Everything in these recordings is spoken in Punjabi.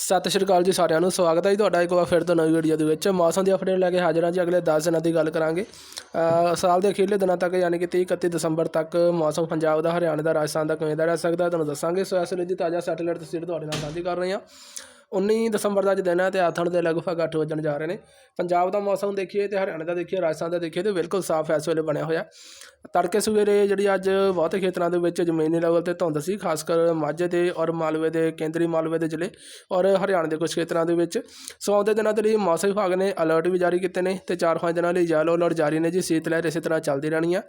ਸਤਿ ਸ਼੍ਰੀ ਅਕਾਲ ਜੀ ਸਾਰਿਆਂ ਨੂੰ, ਸਵਾਗਤ ਹੈ ਜੀ ਤੁਹਾਡਾ ਇੱਕ ਵਾਰ ਫਿਰ ਤੋਂ ਨਵੀਂ ਵੀਡੀਓ ਦੇ ਵਿੱਚ। ਮੌਸਮ ਦੀ ਅਪਡੇਟ ਲੈ ਕੇ ਹਾਜ਼ਰ ਹਾਂ ਜੀ, ਅਗਲੇ 10 ਦਿਨਾਂ ਦੀ ਗੱਲ ਕਰਾਂਗੇ। ਸਾਲ ਦੇ ਅਖੀਰਲੇ ਦਿਨਾਂ ਤੱਕ ਯਾਨੀ ਕਿ 30 31 ਦਸੰਬਰ ਤੱਕ ਮੌਸਮ ਪੰਜਾਬ ਦਾ, ਹਰਿਆਣਾ ਦਾ, ਰਾਜਸਥਾਨ ਦਾ ਕਿਵੇਂ ਦਾ ਰਹਿ ਸਕਦਾ ਤੁਹਾਨੂੰ ਦੱਸਾਂਗੇ। ਸੋ ਇਸ ਲਈ ਦੀ ਤਾਜ਼ਾ ਸੈਟੇਲਾਈਟ ਤਸਵੀਰ ਤੁਹਾਡੇ ਨਾਲ ਸਾਂਝੀ ਕਰ ਰਹੇ ਹਾਂ। 19 ਦਸੰਬਰ ਦਾ ਅੱਜ ਦਿਨ ਹੈ ਤੇ ਆਥਣ ਦੇ ਲਗਭਗ 8 ਵਜਣ ਜਾ ਰਹੇ ਨੇ। ਪੰਜਾਬ ਦਾ ਮੌਸਮ ਦੇਖੀਏ ਤੇ ਹਰਿਆਣਾ ਦਾ ਦੇਖੀਏ, ਰਾਜਸਥਾਨ ਦਾ ਦੇਖੀਏ ਤੇ ਬਿਲਕੁਲ ਸਾਫ਼ ਇਸ ਵੇਲੇ ਬਣਿਆ ਹੋਇਆ। ਤੜਕੇ ਸਵੇਰੇ ਜਿਹੜੀ ਅੱਜ ਬਹੁਤੇ ਖੇਤਰਾਂ ਦੇ ਵਿੱਚ ਜ਼ਮੀਨੀ ਲੈਵਲ ਤੇ ਧੁੰਦ ਸੀ ਖਾਸ ਕਰ ਮਾਝੇ ਦੇ ਔਰ ਮਾਲਵੇ ਦੇ, ਕੇਂਦਰੀ ਮਾਲਵੇ ਦੇ ਜ਼ਿਲ੍ਹੇ ਔਰ ਹਰਿਆਣਾ ਦੇ ਕੁਝ ਖੇਤਰਾਂ ਦੇ ਵਿੱਚ। ਸੋ ਆਉਂਦੇ ਦਿਨਾਂ ਦੇ ਲਈ ਮੌਸਮ ਵਿਭਾਗ ਨੇ ਅਲਰਟ ਵੀ ਜਾਰੀ ਕੀਤੇ ਨੇ ਤੇ 4-5 ਦਿਨਾਂ ਲਈ ਯੈਲੋ ਅਲਰਟ ਜਾਰੀ ਨੇ ਜੀ, ਸੀਤ ਲਹਿਰ ਇਸੇ ਤਰ੍ਹਾਂ ਚੱਲਦੀ ਰਹਿਣੀ ਆ।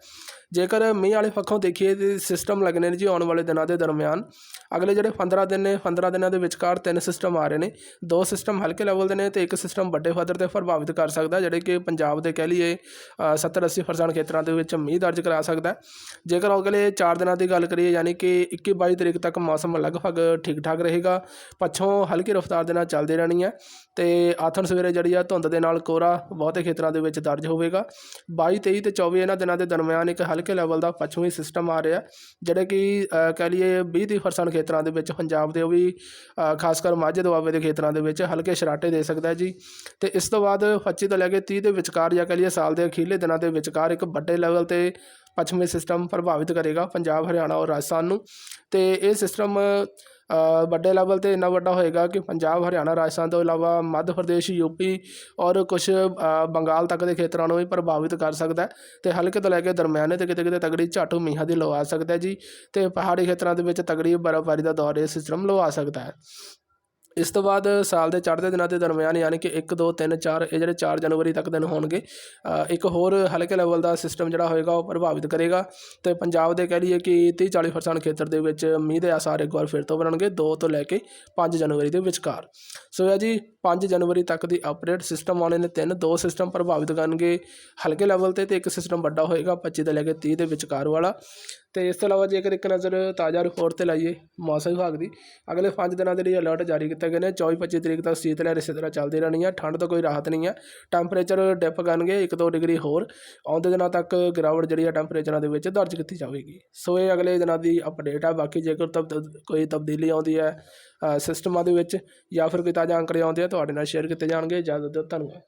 ਜੇਕਰ ਮੀਂਹ ਵਾਲੇ ਪੱਖੋਂ ਦੇਖੀਏ ਤੇ ਸਿਸਟਮ ਲੱਗਣੇ ਨੇ ਜੀ ਆਉਣ ਵਾਲੇ ਦਿਨਾਂ ਦੇ ਦਰਮਿਆਨ। ਅਗਲੇ ਜਿਹੜੇ 15 ਦਿਨ ਨੇ 15 ਦਿਨਾਂ ਦੇ ਵਿਚਕਾਰ ਤਿੰਨ ਸਿਸਟਮ ਆ ਰਹੇ ਨੇ। ਦੋ ਸਿਸਟਮ ਹਲਕੇ ਲੈਵਲ ਦੇ ਨੇ ਤੇ ਇੱਕ ਸਿਸਟਮ ਵੱਡੇ ਪੱਧਰ ਤੇ ਪ੍ਰਭਾਵਿਤ ਕਰ ਸਕਦਾ ਜਿਹੜੇ ਕਿ ਪੰਜਾਬ ਦੇ ਕਹਿ ਲਈਏ 70-80% ਖੇਤਰਾਂ ਦੇ ਵਿੱਚ ਮੀਂਹ ਦਰਜ ਕਰਾ ਸਕਦਾ ਜੇਕਰ ਅਗਲੇ 4 ਦਿਨਾਂ ਦੀ ਗੱਲ ਕਰੀਏ, ਯਾਨੀ ਕਿ 21-22 ਤਰੀਕ ਤੱਕ ਮੌਸਮ ਲਗਭਗ ਠੀਕ ਠਾਕ ਰਹੇਗਾ। ਪੱਛੋਂ ਹਲਕੀ ਰਫ਼ਤਾਰ ਦੇ ਨਾਲ ਚੱਲਦੀ ਰਹਿਣੀ ਹੈ ਤੇ ਆਥਣ ਸਵੇਰੇ ਜਿਹੜੀ ਆ ਧੁੰਦ ਦੇ ਨਾਲ ਕੋਰਾ ਬਹੁਤੇ ਖੇਤਰਾਂ ਦੇ ਵਿੱਚ ਦਰਜ ਹੋਵੇਗਾ। 22 23 ਤੇ 24 ਇਹਨਾਂ ਦਿਨਾਂ ਦੇ ਦਰਮਿਆਨ ਇੱਕ ਹਲਕੇ ਲੈਵਲ ਦਾ ਪੱਛਮੀ ਸਿਸਟਮ ਆ ਰਿਹਾ ਜਿਹੜੇ ਕਿ ਕਹਿ ਲਈਏ 20 ਤੀਹ ਪਰਸੈਂਟ ਖੇਤਰਾਂ ਦੇ ਵਿੱਚ ਪੰਜਾਬ ਦੇ ਉਹ ਵੀ ਖਾਸ ਕਰ ਮਾਝੇ ਦੁਆਬੇ ਦੇ ਖੇਤਰਾਂ ਦੇ ਵਿੱਚ ਹਲਕੇ ਸ਼ਰਾਟੇ ਦੇ ਸਕਦਾ ਜੀ। ਤੇ ਇਸ ਤੋਂ ਬਾਅਦ 25 ਤੋਂ ਲੈ ਕੇ 30 ਦੇ ਵਿਚਕਾਰ ਜਾਂ ਕਹਿ ਲਈਏ ਸਾਲ ਦੇ ਅਖੀਰਲੇ ਦਿਨਾਂ ਦੇ ਵਿਚਕਾਰ ਇੱਕ ਵੱਡੇ ਲੈਵਲ ਤੇ ਪੱਛਮੀ ਸਿਸਟਮ ਪ੍ਰਭਾਵਿਤ ਕਰੇਗਾ ਪੰਜਾਬ, ਹਰਿਆਣਾ ਔਰ ਰਾਜਸਥਾਨ ਨੂੰ। ਤੇ ਇਹ ਸਿਸਟਮ ਵੱਡੇ ਲੈਵਲ ਤੇ ਇੰਨਾ ਵੱਡਾ ਹੋਏਗਾ ਕਿ ਪੰਜਾਬ, ਹਰਿਆਣਾ, ਰਾਜਸਥਾਨ ਤੋਂ ਇਲਾਵਾ ਮੱਧ ਪ੍ਰਦੇਸ਼ ਯੂਪੀ ਔਰ ਕੁਝ ਬੰਗਾਲ ਤੱਕ ਦੇ ਖੇਤਰਾਂ ਨੂੰ ਵੀ ਪ੍ਰਭਾਵਿਤ ਕਰ ਸਕਦਾ ਹੈ। ਤੇ ਹਲਕੇ ਤੋਂ ਲੈ ਕੇ ਦਰਮਿਆਨੇ ਤੇ ਕਿਤੇ ਕਿਤੇ ਤਗੜੀ ਝਾਟੂ ਮੀਂਹਾਂ ਦੀ ਲਵਾ ਸਕਦਾ ਜੀ। ਤੇ ਪਹਾੜੀ ਖੇਤਰਾਂ ਦੇ ਵਿੱਚ ਤਗੜੀ ਬਰਫ਼ਬਾਰੀ ਦਾ ਦੌਰ ਇਹ ਸਿਸਟਮ ਲਵਾ ਸਕਦਾ ਹੈ। ਇਸ ਤੋਂ ਬਾਅਦ ਸਾਲ ਦੇ ਚੜ੍ਹਦੇ ਦਿਨਾਂ ਦੇ ਦਰਮਿਆਨ ਯਾਨੀ ਕਿ 1 2 3 4 ਇਹ ਜਿਹੜੇ 4 ਜਨਵਰੀ ਤੱਕ ਦਿਨ ਹੋਣਗੇ ਇੱਕ ਹੋਰ ਹਲਕੇ ਲੈਵਲ ਦਾ ਸਿਸਟਮ ਜਿਹੜਾ ਹੋਏਗਾ ਉਹ ਪ੍ਰਭਾਵਿਤ ਕਰੇਗਾ ਤੇ ਪੰਜਾਬ ਦੇ ਕਹਿ ਲਈਏ ਕਿ 30 40% ਖੇਤਰ ਦੇ ਵਿੱਚ ਮੀਂਹ ਦੇ ਆਸਾਰ ਇੱਕ ਵਾਰ ਫਿਰ ਤੋਂ ਬਣਨਗੇ 2 ਤੋਂ ਲੈ ਕੇ 5 ਜਨਵਰੀ ਦੇ ਵਿਚਕਾਰ। ਸੋ ਇਹ ਜੀ 5 ਜਨਵਰੀ ਤੱਕ ਦੀ ਅਪਡੇਟ ਸਿਸਟਮ ਆਉਣੇ ਨੇ, ਤਿੰਨ, ਦੋ ਸਿਸਟਮ ਪ੍ਰਭਾਵਿਤ ਕਰਨਗੇ, ਹਲਕੇ ਲੈਵਲ ਤੇ ਤੇ ਇੱਕ ਸਿਸਟਮ ਵੱਡਾ ਹੋਏਗਾ 25 ਤੋਂ ਲੈ ਕੇ 30 ਦੇ ਵਿਚਕਾਰ ਵਾਲਾ। ਤੇ ਇਸ ਤੋਂ ਇਲਾਵਾ ਜੇਕਰ ਇੱਕ ਨਜ਼ਰ ਤਾਜ਼ਾ ਰਿਪੋਰਟ ਤੇ ਲਾਈਏ ਮੌਸਮ ਵਿਭਾਗ ਦੀ, ਅਗਲੇ 5 ਦਿਨਾਂ ਦੇ ਲਈ ਅਲਰਟ ਜਾਰੀ ਕੀਤੇ ਗਏ ਨੇ 24 25 ਤਰੀਕ ਤੱਕ ਸੀਤ ਲਹਿਰ ਇਸੇ ਤਰ੍ਹਾਂ ਚੱਲਦੀ ਰਹਿਣੀ ਹੈ ਠੰਡ ਤੋਂ ਕੋਈ ਰਾਹਤ ਨਹੀਂ ਹੈ ਟੈਂਪਰੇਚਰ ਡਿਪ ਕਰਨਗੇ 1-2 ਡਿਗਰੀ ਹੋਰ ਆਉਂਦੇ ਦਿਨਾਂ ਤੱਕ ਗਿਰਾਵਟ ਜਿਹੜੀ ਹੈ ਟੈਂਪਰੇਚਰਾਂ ਦੇ ਵਿੱਚ ਦਰਜ ਕੀਤੀ ਜਾਵੇਗੀ। ਸੋ ਇਹ ਅਗਲੇ ਦਿਨਾਂ ਦੀ ਅਪਡੇਟ ਹੈ ਬਾਕੀ ਜੇਕਰ ਤਬ, ਕੋਈ ਤਬਦੀਲੀ ਆਉਂਦੀ ਹੈ ਸਿਸਟਮਾਂ ਦੇ ਵਿੱਚ ਜਾਂ ਫਿਰ ਕੋਈ ਤਾਜ਼ਾ ਤਾਜ਼ਾ ਅੰਕੜੇ ਆਉਂਦੇ ਆ ਤੁਹਾਡੇ ਨਾਲ ਸ਼ੇਅਰ ਕੀਤੇ ਜਾਣਗੇ ਇਜਾਜ਼ਤ ਦਿਓ ਧੰਨਵਾਦ।